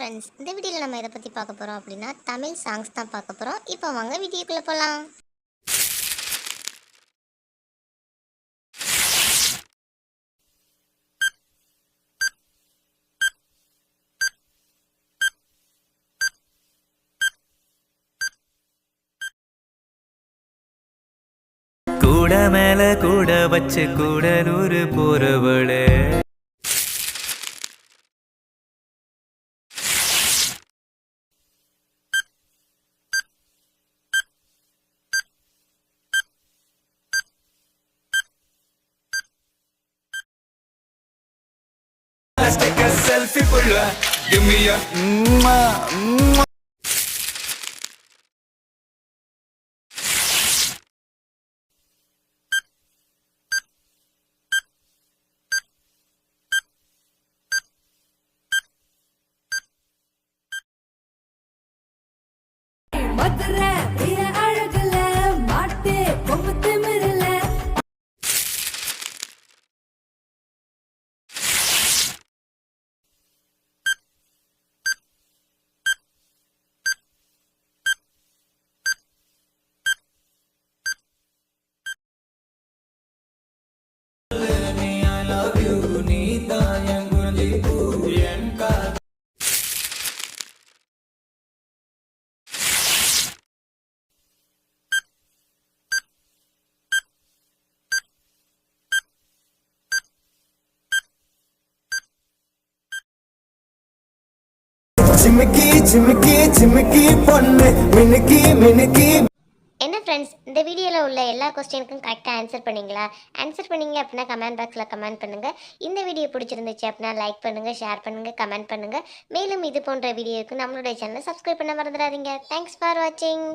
இந்த வீடு நம்ம இதை பற்றி பார்க்க போகிறோம் அப்படின்னா தமிழ் சாங்ஸ் தான் பார்க்க போகிறோம் இப்போ வாங்க வீடியோக்குள்ளே போகலாம் கூட மேல கூட வச்சு கூட நூறு போறவளே. செல்ஃபி புள்ள Give me a மதுரை வீர அழகுல சிமிக்கி சிமிக்கி சிமிக்கி பொண்ணு. மினுக்கி மினுக்கி. என்ன ஃப்ரெண்ட்ஸ் இந்த வீடியோவில் உள்ள எல்லா கொஸ்டினுக்கும் கரெக்டாக ஆன்சர் பண்ணிங்களா? ஆன்சர் பண்ணிங்க அப்படின்னா கமெண்ட் பாக்ஸில் கமெண்ட் பண்ணுங்கள் இந்த வீடியோ பிடிச்சிருந்துச்சு அப்படின்னா லைக் பண்ணுங்கள் ஷேர் பண்ணுங்கள் கமெண்ட் பண்ணுங்கள் மேலும் இது போன்ற வீடியோவுக்கு நம்மளுடைய சேனலை சப்ஸ்கிரைப் பண்ண மறந்துடாதீங்க. தேங்க்ஸ் ஃபார் வாட்சிங்